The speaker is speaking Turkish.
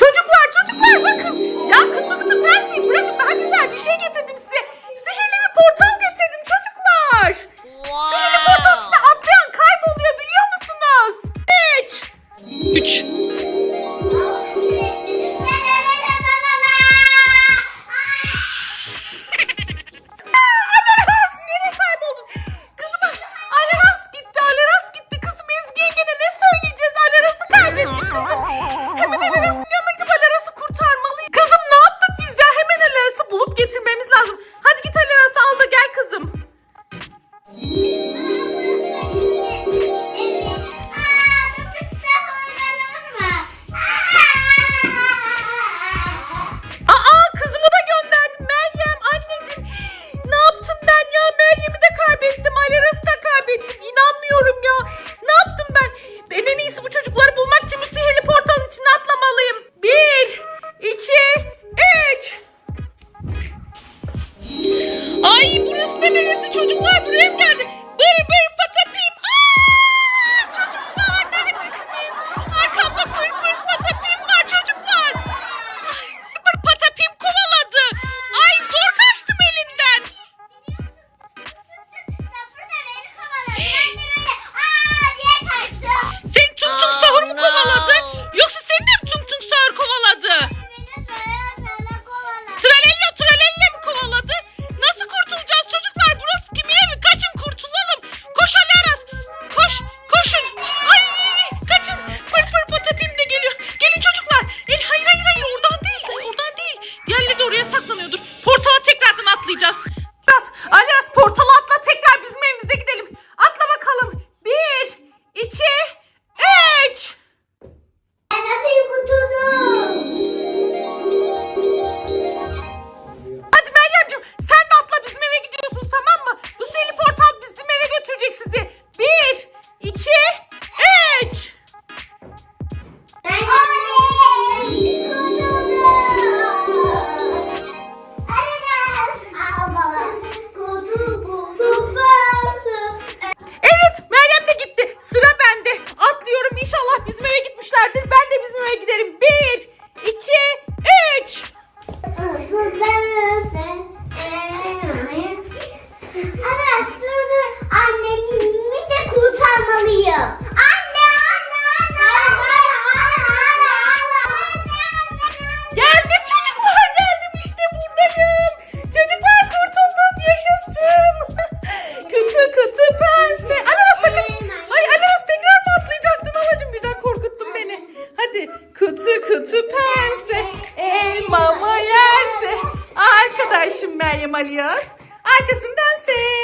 Çocuklar çocuklar bakın. Ya kıtı kıtı prensi bırakın daha güzel bir şey getirdim size. Sihirli bir portal getirdim çocuklar. Sihirli portal içinde atlayan kayboluyor biliyor musunuz? 3 3 Alaraz nereye? Kızım Alaraz gitti Alaraz gitti. Kızım Ezgi'ye gene ne söyleyeceğiz? Alaraz'ı kaybettik kızım. Hemen başım Meryem Ali Yaz. Arkasını dönse.